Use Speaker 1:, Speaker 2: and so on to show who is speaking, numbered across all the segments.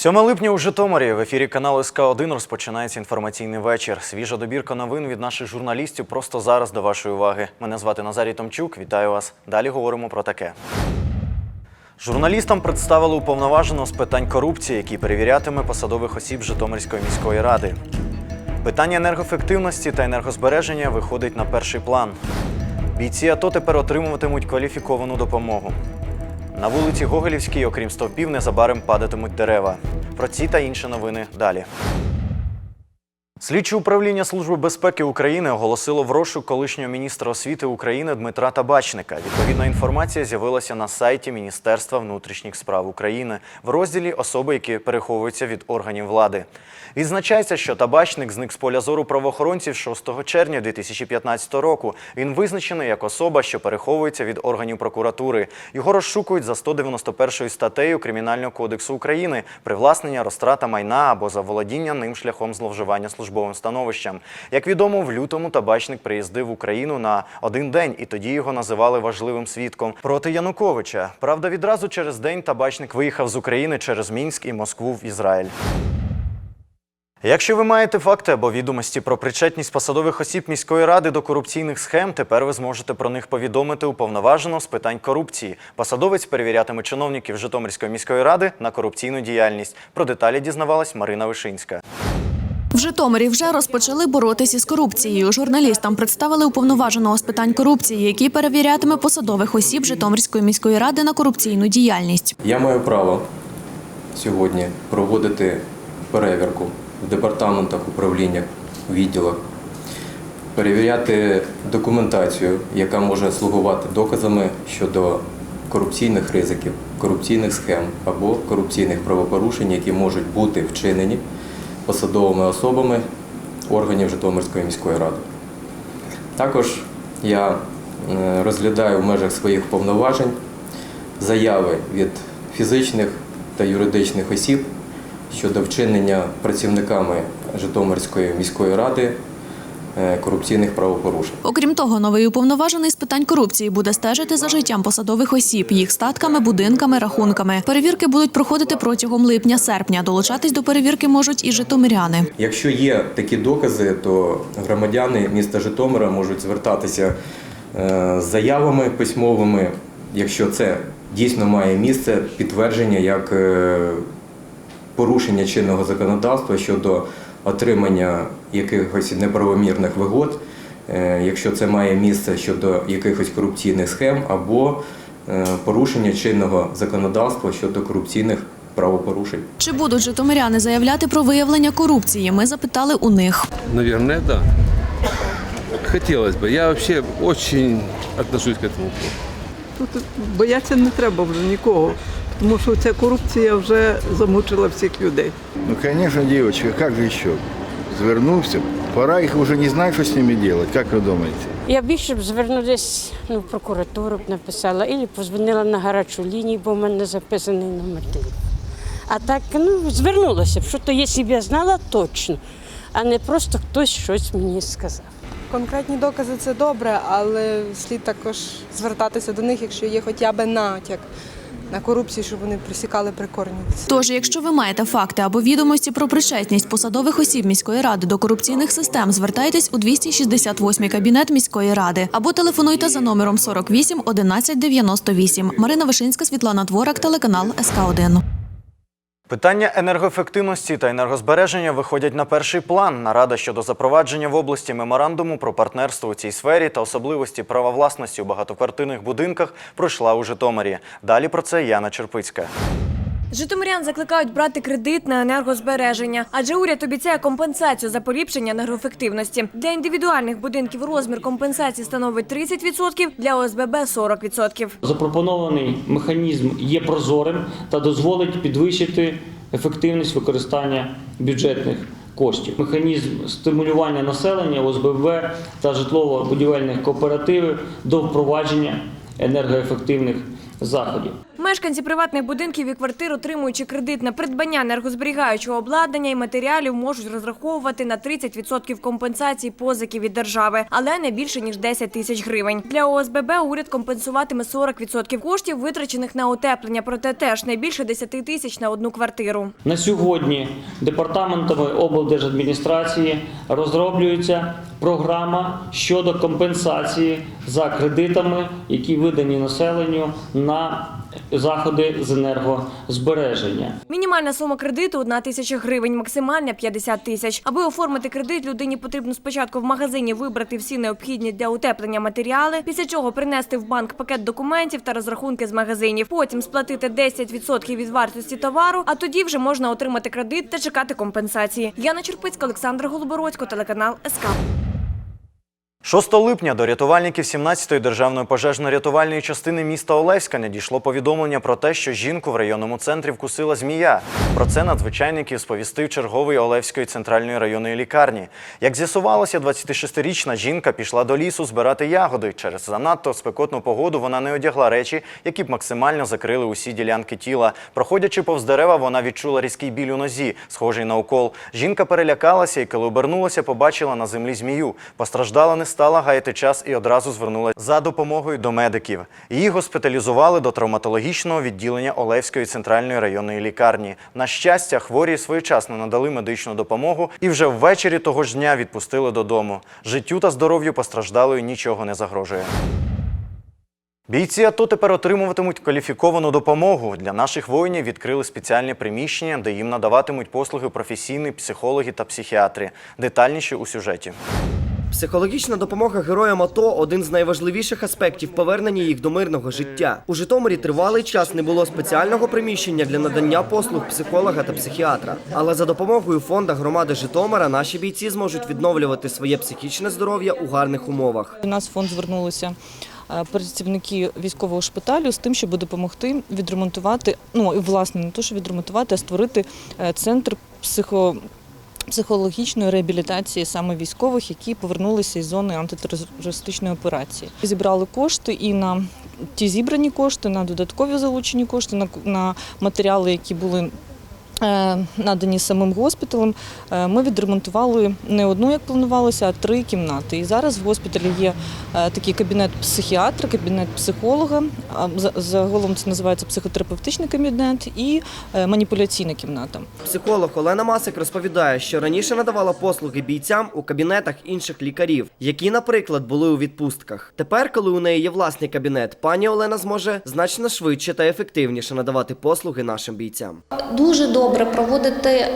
Speaker 1: 7 липня у Житомирі в ефірі каналу СК 1 розпочинається інформаційний вечір. Свіжа добірка новин від наших журналістів просто зараз до вашої уваги. Мене звати Назарій Томчук. Вітаю вас. Далі говоримо про таке. Журналістам представили уповноваженого з питань корупції, який перевірятиме посадових осіб Житомирської міської ради. Питання енергоефективності та енергозбереження виходить на перший план. Бійці АТО тепер отримуватимуть кваліфіковану допомогу. На вулиці Гоголівській, окрім стовпів, незабаром падатимуть дерева. Про ці та інші новини далі. Слідче управління Служби безпеки України оголосило в розшук колишнього міністра освіти України Дмитра Табачника. Відповідна інформація з'явилася на сайті Міністерства внутрішніх справ України в розділі Особи, які переховуються від органів влади. Відзначається, що табачник зник з поля зору правоохоронців 6 червня 2015 року. Він визначений як особа, що переховується від органів прокуратури. Його розшукують за 191 статтею Кримінального кодексу України привласнення, розтрата майна або заволодіння ним шляхом зловживання службовим становищем. Як відомо, в лютому табачник приїздив в Україну на один день, і тоді його називали важливим свідком проти Януковича. Правда, відразу через день табачник виїхав з України через Мінськ і Москву в Ізраїль. Якщо ви маєте факти або відомості про причетність посадових осіб міської ради до корупційних схем, тепер ви зможете про них повідомити уповноважено з питань корупції. Посадовець перевірятиме чиновників Житомирської міської ради на корупційну діяльність. Про деталі дізнавалась Марина Вишинська.
Speaker 2: В Житомирі вже розпочали боротися з корупцією. Журналістам представили уповноваженого з питань корупції, який перевірятиме посадових осіб Житомирської міської ради на корупційну діяльність.
Speaker 3: Я маю право сьогодні проводити перевірку в департаментах, управліннях, відділах, перевіряти документацію, яка може слугувати доказами щодо корупційних ризиків, корупційних схем або корупційних правопорушень, які можуть бути вчинені посадовими особами органів Житомирської міської ради. Також я е, розглядаю в межах своїх повноважень заяви від фізичних та юридичних осіб щодо вчинення працівниками Житомирської міської ради е, корупційних правопорушень.
Speaker 2: Окрім того, новий уповноважений з питань корупції буде стежити за життям посадових осіб, їх статками, будинками, рахунками. Перевірки будуть проходити протягом липня-серпня. Долучатись до перевірки можуть і житомиряни.
Speaker 3: Якщо є такі докази, то громадяни міста Житомира можуть звертатися е, з заявами письмовими, якщо це дійсно має місце підтвердження як е, порушення чинного законодавства щодо отримання якихось неправомірних вигод, е, якщо це має місце щодо якихось корупційних схем або е, порушення чинного законодавства щодо корупційних правопорушень.
Speaker 2: Чи будуть житомиряни заявляти про виявлення корупції? Ми запитали у них.
Speaker 4: Наверное, да. Хотелось бы. Я вообще очень отношусь к этому.
Speaker 5: Тут бояться не треба вже нікого, тому що ця корупція вже замучила всіх людей.
Speaker 6: Ну, конечно, девочка, как же еще? Звернувся. Пора їх уже не знаю, що з ними делать. Как ви думаєте?
Speaker 7: Я більше б звернулася ну, в прокуратуру б написала, або позвонила на гарячу лінію, бо в мене записаний номер телефону. А так, ну, звернулася б, що то якщо б я знала точно, а не просто хтось щось мені сказав.
Speaker 8: Конкретні докази це добре, але слід також звертатися до них, якщо є хоча б натяк на корупцію, щоб вони присікали прикорні.
Speaker 2: Тож, якщо ви маєте факти або відомості про причетність посадових осіб міської ради до корупційних систем, звертайтесь у 268 кабінет міської ради або телефонуйте за номером 48 11 98. Марина Вишинська, Світлана Дворак, телеканал СК 1
Speaker 1: Питання енергоефективності та енергозбереження виходять на перший план. Нарада щодо запровадження в області меморандуму про партнерство у цій сфері та особливості права власності у багатоквартирних будинках пройшла у Житомирі. Далі про це Яна Черпицька.
Speaker 9: Житомирян закликають брати кредит на енергозбереження, адже уряд обіцяє компенсацію за поліпшення енергоефективності. Для індивідуальних будинків розмір компенсації становить 30%, для ОСББ – 40%.
Speaker 10: Запропонований механізм є прозорим та дозволить підвищити ефективність використання бюджетних коштів. Механізм стимулювання населення ОСББ та житлово-будівельних кооперативів до впровадження енергоефективних заходів.
Speaker 9: Мешканці приватних будинків і квартир, отримуючи кредит на придбання енергозберігаючого обладнання і матеріалів, можуть розраховувати на 30% компенсації позики від держави, але не більше ніж 10 тисяч гривень. Для ОСББ уряд компенсуватиме 40% коштів, витрачених на утеплення, проте теж не більше 10 тисяч на одну квартиру.
Speaker 10: На сьогодні департаментами облдержадміністрації розроблюється програма щодо компенсації за кредитами, які видані населенню на заходи з енергозбереження.
Speaker 9: Мінімальна сума кредиту 1 тисяча гривень, максимальна 50 тисяч. Аби оформити кредит, людині потрібно спочатку в магазині вибрати всі необхідні для утеплення матеріали, після чого принести в банк пакет документів та розрахунки з магазинів. Потім сплатити 10% від вартості товару, а тоді вже можна отримати кредит та чекати компенсації. Яна Черпицька, Олександр Голобородько, телеканал СК.
Speaker 1: 6 липня до рятувальників 17-ї державної пожежно-рятувальної частини міста Олевська надійшло повідомлення про те, що жінку в районному центрі вкусила змія. Про це надзвичайників сповістив черговий Олевської центральної районної лікарні. Як з'ясувалося, 26-річна жінка пішла до лісу збирати ягоди. Через занадто спекотну погоду вона не одягла речі, які б максимально закрили усі ділянки тіла. Проходячи повз дерева, вона відчула різкий біль у нозі, схожий на укол. Жінка перелякалася і, коли обернулася, побачила на землі змію. Постраждала не стала гаяти час і одразу звернулася за допомогою до медиків. Її госпіталізували до травматологічного відділення Олевської центральної районної лікарні. На щастя, хворі своєчасно надали медичну допомогу і вже ввечері того ж дня відпустили додому. Життю та здоров'ю постраждалої нічого не загрожує. Бійці АТО тепер отримуватимуть кваліфіковану допомогу. Для наших воїнів відкрили спеціальне приміщення, де їм надаватимуть послуги професійні психологи та психіатри. Детальніше у сюжеті.
Speaker 11: Психологічна допомога героям АТО один з найважливіших аспектів повернення їх до мирного життя. У Житомирі тривалий час не було спеціального приміщення для надання послуг психолога та психіатра. Але за допомогою фонда громади Житомира наші бійці зможуть відновлювати своє психічне здоров'я у гарних умовах.
Speaker 12: У нас фонд звернулися е, працівники військового шпиталю з тим, щоб допомогти відремонтувати, ну і власне не то, що відремонтувати, а створити е, центр психо. Психологічної реабілітації саме військових, які повернулися із зони антитерористичної операції, зібрали кошти і на ті зібрані кошти, на додаткові залучені кошти, на, матеріали, які були надані самим госпіталем. Е, Ми відремонтували не одну, як планувалося, а три кімнати. І зараз в госпіталі є е, такий кабінет психіатра, кабінет психолога. за- Загалом це називається психотерапевтичний кабінет і е, маніпуляційна кімната.
Speaker 11: Психолог Олена Масик розповідає, що раніше надавала послуги бійцям у кабінетах інших лікарів, які, наприклад, були у відпустках. Тепер, коли у неї є власний кабінет, пані Олена зможе значно швидше та ефективніше надавати послуги нашим бійцям.
Speaker 13: Дуже добре проводити е,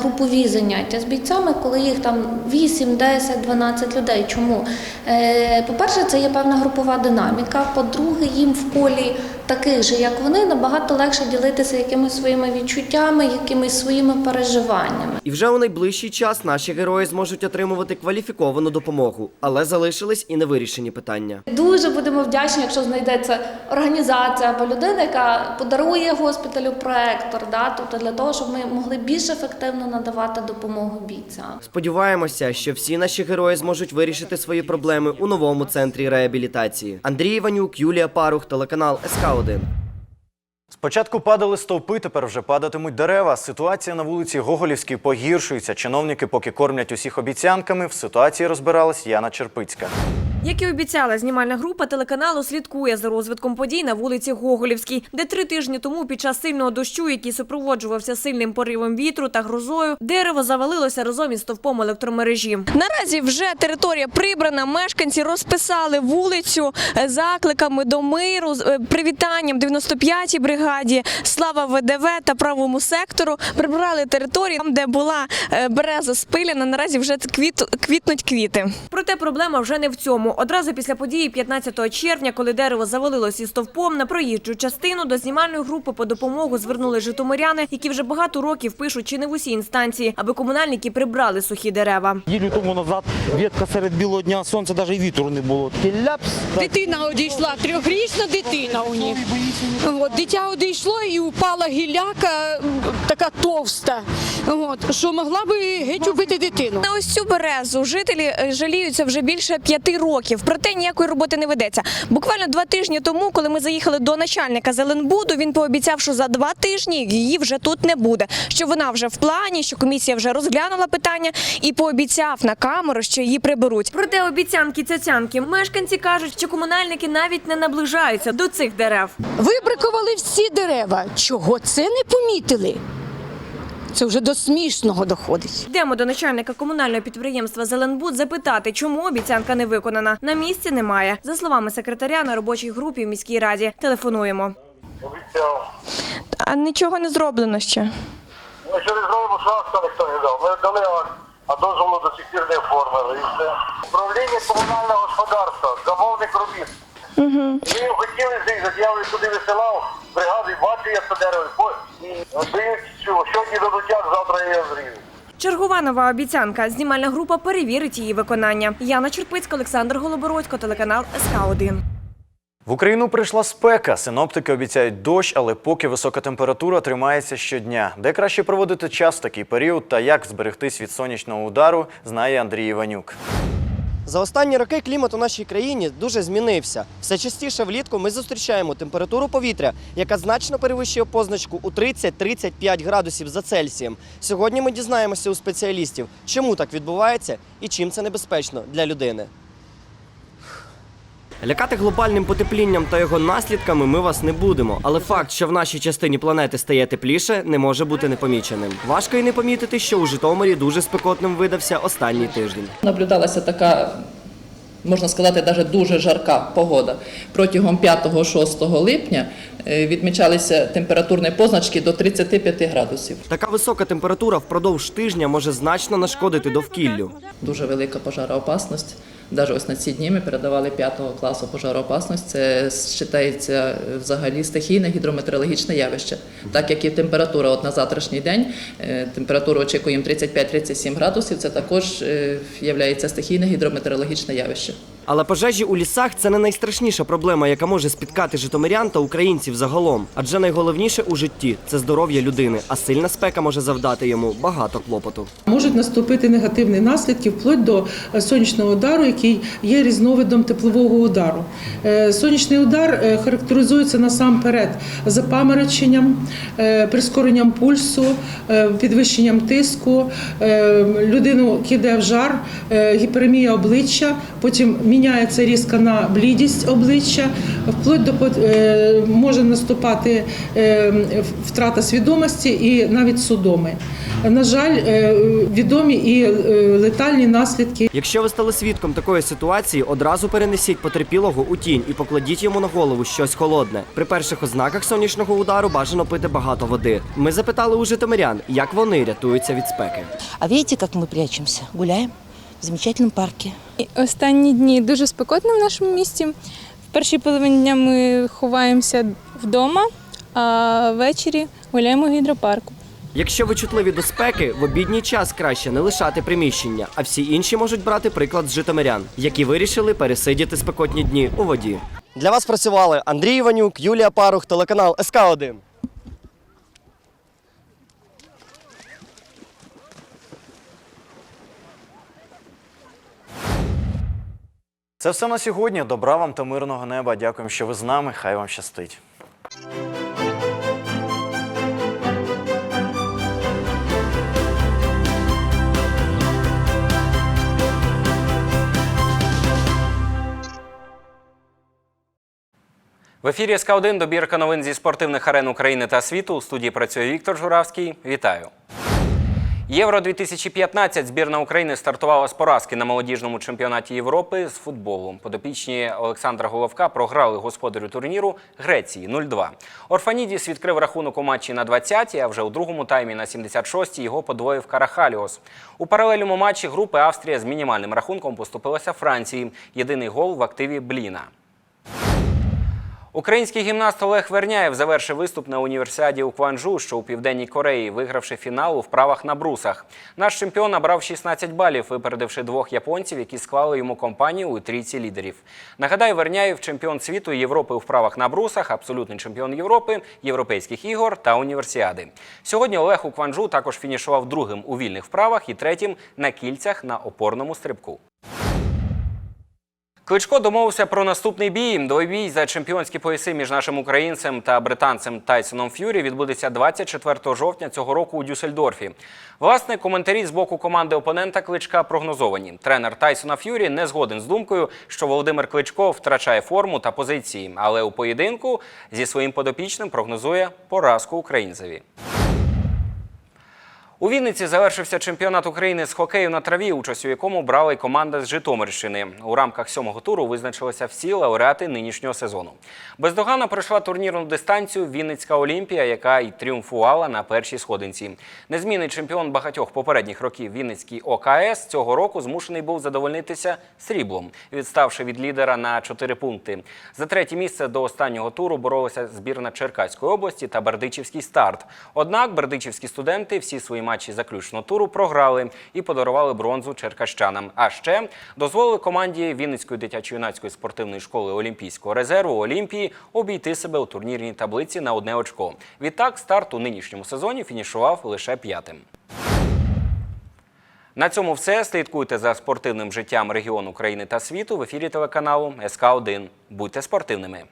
Speaker 13: групові заняття з бійцями, коли їх там 8, 10, 12 людей. Чому? Е, по-перше, це є певна групова динаміка. По-друге, їм в колі таких же, як вони, набагато легше ділитися якимись своїми відчуттями, якимись своїми переживаннями.
Speaker 11: І вже у найближчий час наші герої зможуть отримувати кваліфіковану допомогу, але залишились і невирішені питання.
Speaker 13: Дуже будемо вдячні, якщо знайдеться організація або людина, яка подарує госпіталю проектор, да, тобто для того, щоб ми могли більш ефективно надавати допомогу бійцям.
Speaker 11: Сподіваємося, що всі наші герої зможуть вирішити свої проблеми у новому центрі реабілітації. Андрій Іванюк, Юлія Парух, телеканал СК 1
Speaker 1: Спочатку падали стовпи, тепер вже падатимуть дерева. Ситуація на вулиці Гоголівській погіршується. Чиновники поки кормлять усіх обіцянками. В ситуації розбиралась Яна Черпицька.
Speaker 9: Як і обіцяла, знімальна група телеканалу слідкує за розвитком подій на вулиці Гоголівській, де три тижні тому під час сильного дощу, який супроводжувався сильним поривом вітру та грозою, дерево завалилося разом із стовпом електромережі. Наразі вже територія прибрана. Мешканці розписали вулицю е, закликами до миру, е, привітанням 95-й бригаді, слава ВДВ та правому сектору. Прибрали територію, там, де була е, береза спиляна. Наразі вже квіт, квітнуть квіти. Проте проблема вже не в цьому. Одразу після події 15 червня, коли дерево завалилось із стовпом, на проїжджу частину до знімальної групи по допомогу звернули житомиряни, які вже багато років пишуть чи не в усі інстанції, аби комунальники прибрали сухі дерева.
Speaker 14: Неділю тому назад ветка серед білого дня сонця, навіть вітру не було.
Speaker 15: Дитина одійшла, трьохрічна дитина у них. От, дитя одійшло і упала гілляка м, така товста, от, що могла би геть убити дитину.
Speaker 9: На ось цю березу жителі е, жаліються вже більше п'яти років. років. Проте ніякої роботи не ведеться. Буквально два тижні тому, коли ми заїхали до начальника Зеленбуду, він пообіцяв, що за два тижні її вже тут не буде. Що вона вже в плані, що комісія вже розглянула питання і пообіцяв на камеру, що її приберуть. Проте обіцянки цяцянки мешканці кажуть, що комунальники навіть не наближаються до цих дерев.
Speaker 15: Вибрикували всі дерева. Чого це не помітили? Це вже до смішного доходить.
Speaker 9: Йдемо до начальника комунального підприємства Зеленбуд запитати, чому обіцянка не виконана. На місці немає. За словами секретаря на робочій групі в міській раді. Телефонуємо. А нічого не зроблено ще.
Speaker 16: Ми ще не зробимо, що акта ніхто не дав. Ми дали акт, а дозволу до сих пір не оформили. І все. Управління комунального господарства, замовник робіт.
Speaker 9: Угу.
Speaker 16: Ми хотіли зрізати, я туди висилав, бригади бачу, я це дерево, і дають, що сьогодні дадуть як, завтра я зріжу.
Speaker 9: Чергова нова обіцянка. Знімальна група перевірить її виконання. Яна Черпицька, Олександр Голобородько, телеканал СК 1
Speaker 1: В Україну прийшла спека. Синоптики обіцяють дощ, але поки висока температура тримається щодня. Де краще проводити час в такий період та як зберегтись від сонячного удару, знає Андрій Іванюк.
Speaker 11: За останні роки клімат у нашій країні дуже змінився. Все частіше влітку ми зустрічаємо температуру повітря, яка значно перевищує позначку у 30-35 градусів за Цельсієм. Сьогодні ми дізнаємося у спеціалістів, чому так відбувається і чим це небезпечно для людини. Лякати глобальним потеплінням та його наслідками ми вас не будемо. Але факт, що в нашій частині планети стає тепліше, не може бути непоміченим. Важко й не помітити, що у Житомирі дуже спекотним видався останній тиждень.
Speaker 17: Наблюдалася така, можна сказати, навіть дуже жарка погода. Протягом 5-6 липня е, відмічалися температурні позначки до 35 градусів.
Speaker 11: Така висока температура впродовж тижня може значно нашкодити довкіллю.
Speaker 17: Дуже велика пожароопасність. Навіть ось на ці дні ми передавали 5 класу пожароопасність. Це вважається е, взагалі стихійне гідрометеорологічне явище. Так як і температура от на завтрашній день, е, температуру очікуємо 35-37 градусів, це також є стихійне гідрометеорологічне явище.
Speaker 11: Але пожежі у лісах це не найстрашніша проблема, яка може спіткати житомирян та українців загалом. Адже найголовніше у житті це здоров'я людини, а сильна спека може завдати йому багато клопоту.
Speaker 18: Можуть наступити негативні наслідки вплоть до е, сонячного удару, який є різновидом теплового удару. Е, Сонячний удар е, характеризується насамперед запамороченням, прискоренням пульсу, підвищенням тиску, людину кидає в жар, гіперемія обличчя, потім міняється різко на блідість обличчя, вплоть до е, може наступати е, втрата свідомості і навіть судоми. На жаль, е, відомі і летальні наслідки.
Speaker 11: Якщо ви стали свідком такої ситуації, одразу перенесіть потерпілого у тінь і покладіть йому на голову щось холодне. При перших ознаках сонячного удару бажано пити багато води. Ми запитали у житомирян, як вони рятуються від спеки.
Speaker 19: А видите, как мы прячемся? Гуляем в замечательном парке.
Speaker 20: Останні дні дуже спекотно в нашому місті. В першій половині дня ми ховаємося вдома, а ввечері гуляємо в гідропарку.
Speaker 11: Якщо ви чутливі до спеки, в обідній час краще не лишати приміщення, а всі інші можуть брати приклад з житомирян, які вирішили пересидіти спекотні дні у воді. Для вас працювали Андрій Іванюк, Юлія Парух, телеканал СК 1
Speaker 1: Це все на сьогодні. Добра вам та мирного неба. Дякуємо, що ви з нами. Хай вам щастить.
Speaker 21: В ефірі СК1 добірка новин зі спортивних арен України та світу. У студії працює Віктор Журавський. Вітаю. Євро 2015 збірна України стартувала з поразки на молодіжному чемпіонаті Європи з футболу. Подопічні Олександра Головка програли господарю турніру Греції 0-2. Орфанідіс відкрив рахунок у матчі на 20-й, а вже у другому таймі на 76-й його подвоїв Карахаліос. У паралельному матчі групи Австрія з мінімальним рахунком поступилася Франції. Єдиний гол в активі Бліна. Український гімнаст Олег Верняєв завершив виступ на універсіаді у Кванджу, що у південній Кореї, вигравши фінал у вправах на брусах. Наш чемпіон набрав 16 балів, випередивши двох японців, які склали йому компанію у трійці лідерів. Нагадаю, Верняєв чемпіон світу Європи у вправах на брусах, абсолютний чемпіон Європи, європейських ігор та універсіади. Сьогодні Олег у Кванджу також фінішував другим у вільних вправах і третім на кільцях на опорному стрибку. Кличко домовився про наступний бій. Двойбій за чемпіонські пояси між нашим українцем та британцем Тайсоном Ф'юрі відбудеться 24 жовтня цього року у Дюссельдорфі. Власне, коментарі з боку команди опонента Кличка прогнозовані. Тренер Тайсона Ф'юрі не згоден з думкою, що Володимир Кличко втрачає форму та позиції, але у поєдинку зі своїм подопічним прогнозує поразку українцеві. У Вінниці завершився чемпіонат України з хокею на траві, участь у якому брала й команда з Житомирщини. У рамках сьомого туру визначилися всі лауреати нинішнього сезону. Бездоганно пройшла турнірну дистанцію Вінницька Олімпія, яка й тріумфувала на першій сходинці. Незмінний чемпіон багатьох попередніх років Вінницький ОКС цього року змушений був задовольнитися сріблом, відставши від лідера на 4 пункти. За третє місце до останнього туру боролися збірна Черкаської області та Бердичівський старт. Однак бердичівські студенти всі свої матчі заключного туру програли і подарували бронзу черкащанам. А ще дозволили команді Вінницької дитячо-юнацької спортивної школи Олімпійського резерву Олімпії обійти себе у турнірній таблиці на одне очко. Відтак старт у нинішньому сезоні фінішував лише п'ятим. На цьому все. Слідкуйте за спортивним життям регіону України та світу в ефірі телеканалу СК 1 Будьте спортивними.